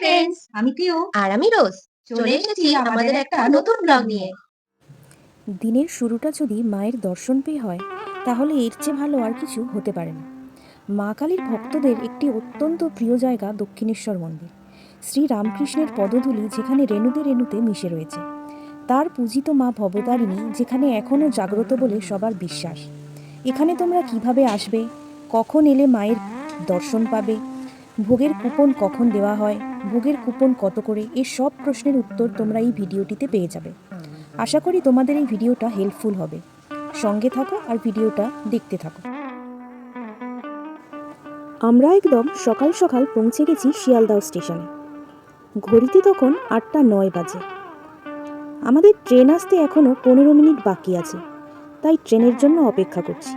Friends আমি কেউ আর আমি রোজ। চলে এসেছি আমাদের একটা নতুন ব্লগ নিয়ে। দিনের শুরুটা যদি মায়ের দর্শন পেয়ে হয় তাহলে এর চেয়ে ভালো আর কিছু হতে পারে না। মা কালীর ভক্তদের একটি অত্যন্ত প্রিয় জায়গা দক্ষিণেশ্বর মন্দির। শ্রী রামকৃষ্ণের পদধূলি যেখানে রেণুতে রেণুতে মিশে রয়েছে। তার পূজিত মা ভবতারিণী যেখানে এখনও জাগ্রত বলে সবার বিশ্বাস। এখানে তোমরা কীভাবে আসবে? কখন এলে মায়ের দর্শন পাবে? ভোগের কুপন কখন দেওয়া হয়, ভোগের কুপন কত করে এর সব প্রশ্নের উত্তর তোমরা এই ভিডিওটিতে পেয়ে যাবে। আশা করি তোমাদের এই ভিডিওটা হেল্পফুল হবে। সঙ্গে থাকো আর ভিডিওটা দেখতে থাকো। আমরা একদম সকাল সকাল পৌঁছে গেছি শিয়ালদাও স্টেশনে। ঘড়িতে তখন আটটা নয় বাজে। আমাদের ট্রেন আসতে এখনও পনেরো মিনিট বাকি আছে, তাই ট্রেনের জন্য অপেক্ষা করছি।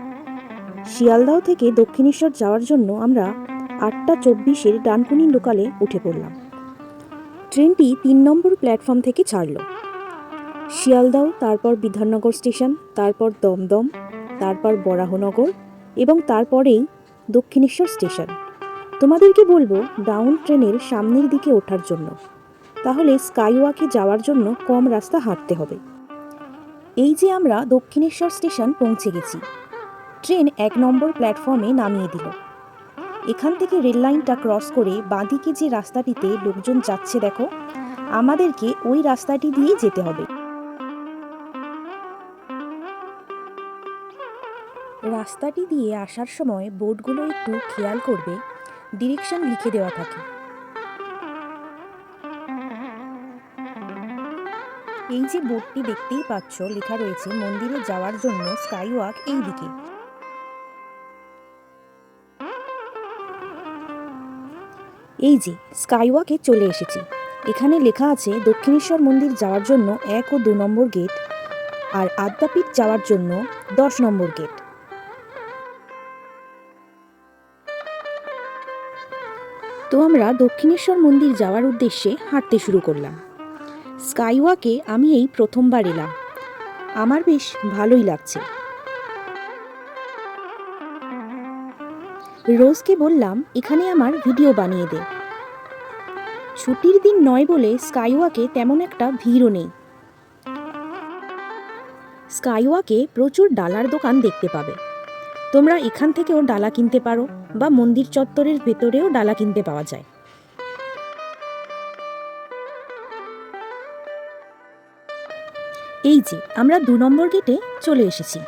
শিয়ালদাও থেকে দক্ষিণেশ্বর যাওয়ার জন্য আমরা আটটা চব্বিশের ডানকুনি লোকালে উঠে পড়লাম। ট্রেনটি তিন নম্বর প্ল্যাটফর্ম থেকে ছাড়লো। শিয়ালদাও, তারপর বিধাননগর স্টেশন, তারপর দমদম, তারপর বরাহনগর এবং তারপরেই দক্ষিণেশ্বর স্টেশন। তোমাদেরকে বলব, ডাউন ট্রেনের সামনের দিকে ওঠার জন্য। তাহলে স্কাইওয়াকে যাওয়ার জন্য কম রাস্তা হাঁটতে হবে। এই যে আমরা দক্ষিণেশ্বর স্টেশন পৌঁছে গেছি। ট্রেন এক নম্বর প্ল্যাটফর্মে নামিয়ে দিল। এখান থেকে রেল লাইনটা ক্রস করে বাঁদিকে যে রাস্তাটিতে লোকজন যাচ্ছে দেখো, আমাদেরকে ওই রাস্তাটি দিয়ে যেতে হবে। রাস্তাটি দিয়ে আসার সময় বোর্ডগুলো একটু খেয়াল করবে, ডিরেকশন লিখে দেওয়া থাকে। এই যে বোর্ডটি দেখতেই পাচ্ছ, লেখা রয়েছে, মন্দিরে যাওয়ার জন্য স্কাই ওয়াক এই দিকে এই যে স্কাই ওয়াকে চলে এসেছি। এখানে লেখা আছে, দক্ষিণেশ্বর মন্দির যাওয়ার জন্য এক ও দু নম্বর গেট আর আদ্যাপীঠ যাওয়ার জন্য দশ নম্বর গেট তো আমরা দক্ষিণেশ্বর মন্দির যাওয়ার উদ্দেশ্যে হাঁটতে শুরু করলাম। স্কাইওয়াকে আমি এই প্রথমবার এলাম। আমার বেশ ভালোই লাগছে। রোজকে বললাম, এখানে আমার ভিডিও বানিয়ে দে। ছুটির দিন নয় বলে স্কাইওয়াকে তেমন একটা ভিড়ও নেই। স্কাইওয়াকে প্রচুর ডালার দোকান দেখতে পাবে। তোমরা এখান থেকেও ডালা কিনতে পারো বা মন্দির চত্বরের ভেতরেও ডালা কিনতে পাওয়া যায়। এই যে, আমরা দু নম্বর গেটে চলে এসেছি।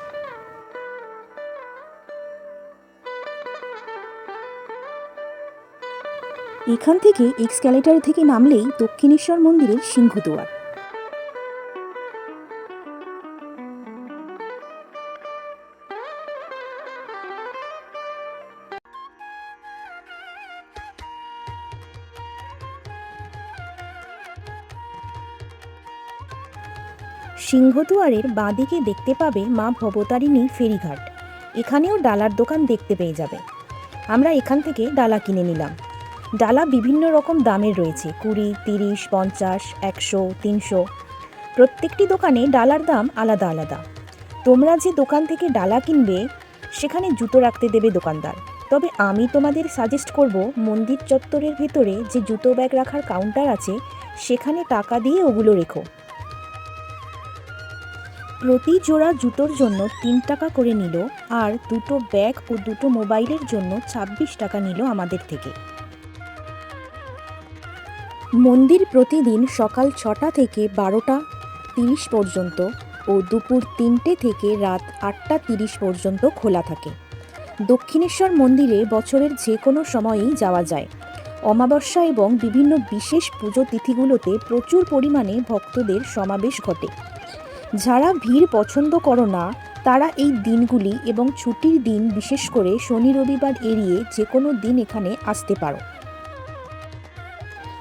এখান থেকে এক্সক্যালেটার থেকে নামলেই দক্ষিণেশ্বর মন্দিরের সিংহদুয়ার। সিংহদুয়ারের বাঁদিকে দেখতে পাবে মা ভবতারিণী ফেরিঘাট। এখানেও ডালার দোকান দেখতে পেয়ে যাবে। আমরা এখান থেকে ডালা কিনে নিলাম। ডালা বিভিন্ন রকম দামের রয়েছে। কুড়ি, তিরিশ, পঞ্চাশ, একশো, তিনশো। প্রত্যেকটি দোকানে ডালার দাম আলাদা আলাদা। তোমরা যে দোকান থেকে ডালা কিনবে, সেখানে জুতো রাখতে দেবে দোকানদার। তবে আমি তোমাদের সাজেস্ট করব, মন্দির চত্বরের ভেতরে যে জুতো ব্যাগ রাখার কাউন্টার আছে, সেখানে টাকা দিয়ে ওগুলো রেখো। প্রতি জোড়া জুতোর জন্য তিন টাকা করে নিল, আর দুটো ব্যাগ ও দুটো মোবাইলের জন্য ছাব্বিশ টাকা নিল আমাদের থেকে। মন্দির প্রতিদিন সকাল ছটা থেকে বারোটা তিরিশ পর্যন্ত ও দুপুর তিনটে থেকে রাত আটটা তিরিশ পর্যন্ত খোলা থাকে। দক্ষিণেশ্বর মন্দিরে বছরের যে কোনো সময়েই যাওয়া যায়। অমাবস্যা এবং বিভিন্ন বিশেষ পুজো তিথিগুলোতে প্রচুর পরিমাণে ভক্তদের সমাবেশ ঘটে। যারা ভিড় পছন্দ করো না, তারা এই দিনগুলি এবং ছুটির দিন বিশেষ করে শনি রবিবার এড়িয়ে যে কোনো দিন এখানে আসতে পারো।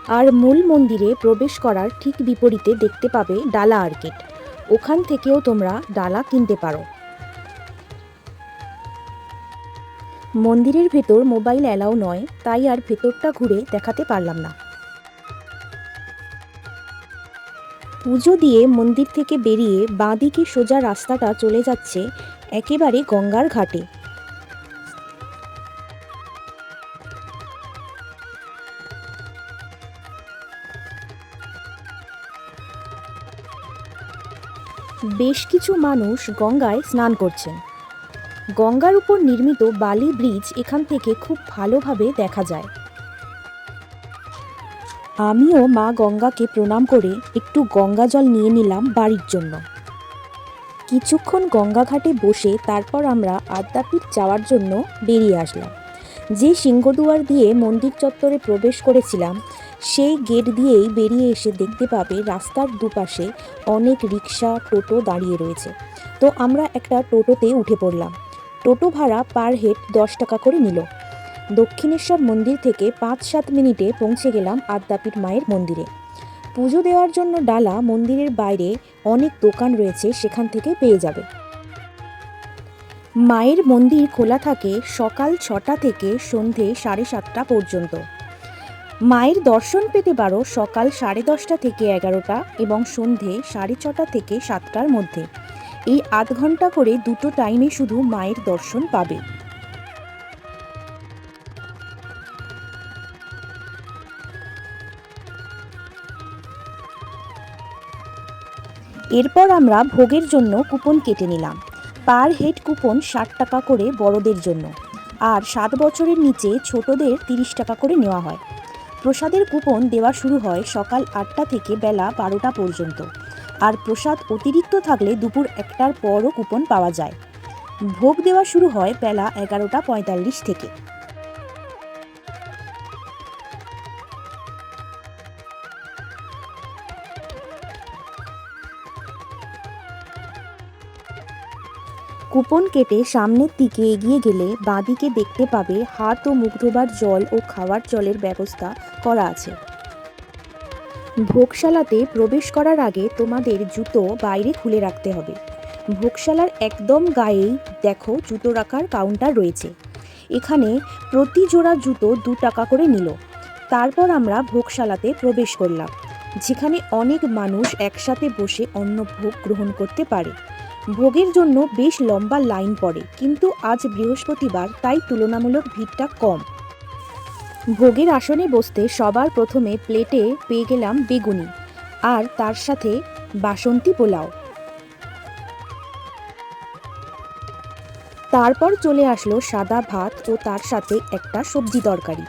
আর মূল মন্দিরে প্রবেশ করার ঠিক বিপরীতে দেখতে পাবে ডালা আর্কেট ওখান থেকেও তোমরা ডালা কিনতে পারো। মন্দিরের ভেতর মোবাইল অ্যালাউ নয়, তাই আর ভেতরটা ঘুরে দেখাতে পারলাম না। পুজো দিয়ে মন্দির থেকে বেরিয়ে বাঁদিকে সোজা রাস্তাটা চলে যাচ্ছে একেবারে গঙ্গার ঘাটে। বেশ কিছু মানুষ গঙ্গায় স্নান করছেন। গঙ্গার উপর নির্মিত বালি ব্রিজ এখান থেকে খুব ভালোভাবে দেখা যায়। আমিও মা গঙ্গাকে প্রণাম করে একটু গঙ্গা জল নিয়ে নিলাম বাড়ির জন্য। কিছুক্ষণ গঙ্গা ঘাটে বসে তারপর আমরা আদ্যাপীঠ যাওয়ার জন্য বেরিয়ে আসলাম। যে সিংহদুয়ার দিয়ে মন্দির চত্বরে প্রবেশ করেছিলাম সেই গেট দিয়েই বেরিয়ে এসে দেখতে পাবে রাস্তার দুপাশে অনেক রিক্সা টোটো দাঁড়িয়ে রয়েছে। তো আমরা একটা টোটোতে উঠে পড়লাম। টোটো ভাড়া পার হেড দশ টাকা করে নিল। দক্ষিণেশ্বর মন্দির থেকে পাঁচ সাত মিনিটে পৌঁছে গেলাম আদ্যাপীঠ মায়ের মন্দিরে। পুজো দেওয়ার জন্য ডালা মন্দিরের বাইরে অনেক দোকান রয়েছে, সেখান থেকে পেয়ে যাবে। মায়ের মন্দির খোলা থাকে সকাল ছটা থেকে সন্ধে সাড়ে সাতটা পর্যন্ত। মায়ের দর্শন পেতে পারো সকাল সাড়ে দশটা থেকে এগারোটা এবং সন্ধে সাড়ে ছটা থেকে সাতটার মধ্যে। এই আধ ঘণ্টা করে দুটো টাইমে শুধু মায়ের দর্শন পাবে। এরপর আমরা ভোগের জন্য কুপন কেটে নিলাম। পার হেড কুপন ষাট টাকা করে বড়দের জন্য। আর সাত বছরের নিচে ছোটদের তিরিশ টাকা করে নেওয়া হয়। প্রসাদের কুপন দেওয়া শুরু হয় সকাল আটটা থেকে বেলা বারোটা পর্যন্ত। আর প্রসাদ অতিরিক্ত থাকলে দুপুর একটার পরও কুপন পাওয়া যায়। ভোগ দেওয়া শুরু হয় বেলা এগারোটা পঁয়তাল্লিশ থেকে। কুপন কেটে সামনের দিকে এগিয়ে গেলে বাঁদিকে দেখতে পাবে হাত ও মুখ ধোবার জল ও খাওয়ার জলের ব্যবস্থা করা আছে। ভোগশালাতে প্রবেশ করার আগে তোমাদের জুতো বাইরে খুলে রাখতে হবে। ভোগশালার একদম গায়েই দেখো জুতো রাখার কাউন্টার রয়েছে। এখানে প্রতি জোড়া জুতো দু টাকা করে নিল। তারপর আমরা ভোগশালাতে প্রবেশ করলাম। যেখানে অনেক মানুষ একসাথে বসে অন্ন ভোগ গ্রহণ করতে পারে। ভোগের জন্য বেশ লম্বা লাইন পড়ে, কিন্তু আজ বৃহস্পতিবার তাই তুলনামূলক ভিড়টা কম। ভোগের আসনে বসতে সবার প্রথমে প্লেটে পেয়ে গেলাম বেগুনি, আর তার সাথে বাসন্তী পোলাও। তারপর চলে আসলো সাদা ভাত ও তার সাথে একটা সবজি তরকারি।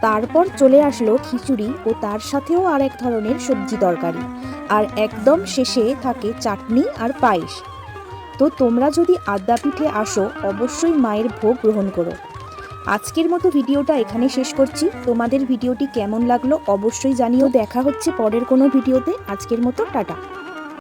তারপর চলে আসলো খিচুড়ি ও তার সাথেও আর এক ধরনের সবজি তরকারি। আর একদম শেষে থাকে চাটনি আর পায়েস। তো তোমরা যদি আদ্যাপীঠে আসো, অবশ্যই মায়ের ভোগ গ্রহণ করো। আজকের মতো ভিডিওটা এখানে শেষ করছি। তোমাদের ভিডিওটি কেমন লাগল অবশ্যই জানিও। দেখা হচ্ছে পরের কোনো ভিডিওতে। আজকের মতো টাটা।